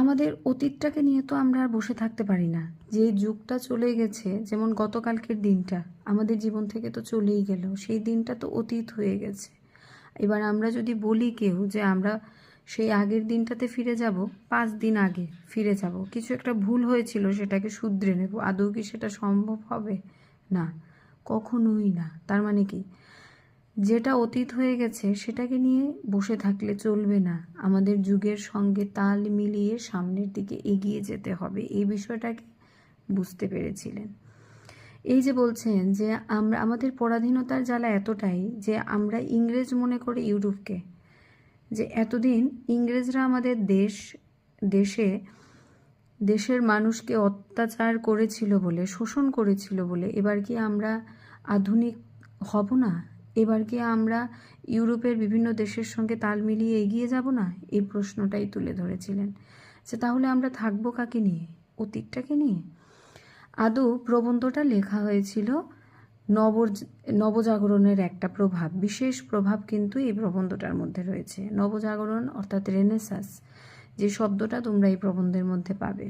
আমাদের অতীতটাকে নিয়ে তো আমরা আর বসে থাকতে পারি না। যে যুগটা চলে গেছে, যেমন গতকালকের দিনটা, আমাদের জীবন থেকে তো চলেই গেল। সেই দিনটা তো অতীত হয়ে গেছে। এবার আমরা যদি বলি কেউ যে আমরা সেই আগের দিনটাতে ফিরে যাব, পাঁচ দিন আগে ফিরে যাব, কিছু একটা ভুল হয়েছিল সেটাকে শুধরে নেব, আদৌ কি সেটা সম্ভব হবে? না, কখনোই না। তার মানে কি? যেটা অতীত হয়ে গেছে, সেটাকে নিয়ে বসে থাকলে চলবে না। আমাদের যুগের সঙ্গে তাল মিলিয়ে সামনের দিকে এগিয়ে যেতে হবে। এই বিষয়টাকে বুঝতে পেরেছিলেন। এই যে বলছেন যে আমরা, আমাদের পরাধীনতার জ্বালা এতটাই যে আমরা ইংরেজ মনে করি ইউরোপকে, যে এতদিন ইংরেজরা আমাদের দেশ, দেশে, দেশের মানুষকে অত্যাচার করেছিল বলে, শোষণ করেছিল বলে, এবার কি আমরা আধুনিক হব না? এবার কি আমরা ইউরোপের বিভিন্ন দেশের সঙ্গে তাল মিলিয়ে এগিয়ে যাব না? এই প্রশ্নটাই তুলে ধরেছিলেন। যে তাহলে আমরা থাকব কাকে নিয়ে? অতীতটাকে নিয়ে? আদৌ প্রবন্ধটা লেখা হয়েছিল নব নবজাগরণের একটা প্রভাব, বিশেষ প্রভাব কিন্তু এই প্রবন্ধটার মধ্যে রয়েছে। নবজাগরণ অর্থাৎ রেনেসাস, যে শব্দটা তোমরা এই প্রবন্ধের মধ্যে পাবে।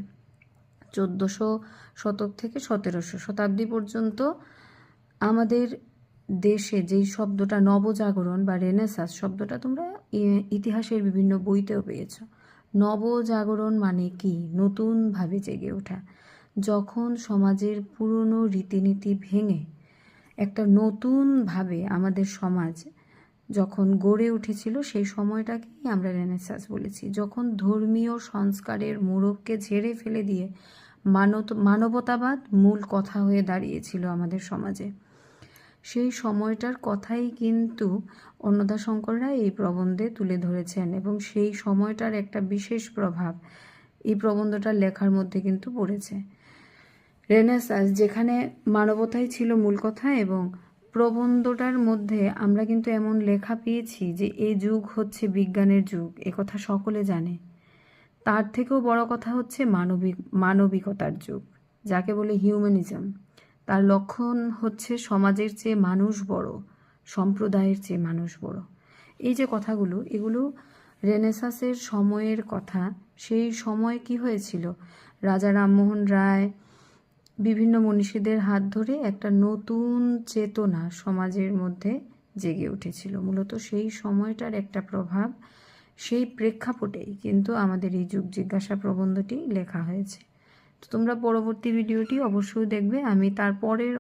চোদ্দোশো শতক থেকে সতেরোশো শতাব্দী পর্যন্ত আমাদের দেশে যেই শব্দটা নবজাগরণ বা রেনেসাস শব্দটা তোমরা ইতিহাসের বিভিন্ন বইতেও পেয়েছ। নবজাগরণ মানে কি? নতুনভাবে জেগে ওঠা। যখন সমাজের পুরনো রীতিনীতি ভেঙে একটা নতুনভাবে আমাদের সমাজ যখন গড়ে উঠেছিল, সেই সময়টাকেই আমরা রেনেসাস বলেছি। যখন ধর্মীয় সংস্কারের মোড়ককে ঝেড়ে ফেলে দিয়ে মানত, মানবতাবাদ মূল কথা হয়ে দাঁড়িয়েছিল আমাদের সমাজে। সেই সময়টার কথাই কিন্তু অন্নদা শঙ্কররা এই প্রবন্ধে তুলে ধরেছেন এবং সেই সময়টার একটা বিশেষ প্রভাব এই প্রবন্ধটা লেখার মধ্যে কিন্তু পড়েছে। রেনেসাস, যেখানে মানবতাই ছিল মূল কথা এবং প্রবন্ধটার মধ্যে আমরা কিন্তু এমন লেখা পেয়েছি যে এই যুগ হচ্ছে বিজ্ঞানের যুগ কথা সকলে জানে। তার থেকেও বড় কথা হচ্ছে মানবিক মানবিকতার যুগ, যাকে বলে হিউম্যানিজম। তার লক্ষণ হচ্ছে সমাজের চেয়ে মানুষ বড়, সম্প্রদায়ের চেয়ে মানুষ বড়। এই যে কথাগুলো, এগুলো রেনেসাসের সময়ের কথা। সেই সময় কি হয়েছিল? রাজা রামমোহন রায়, বিভিন্ন মনীষীদের হাত ধরে একটা নতুন চেতনা সমাজের মধ্যে জেগে উঠেছিল। মূলত সেই সময়টার একটা প্রভাব সেই প্রেক্ষাপটেই কিন্তু আমাদের এই যুগ জিজ্ঞাসা প্রবন্ধটি লেখা হয়েছে। তো তোমরা পরবর্তী ভিডিওটি অবশ্যই দেখবে। আমি তারপরের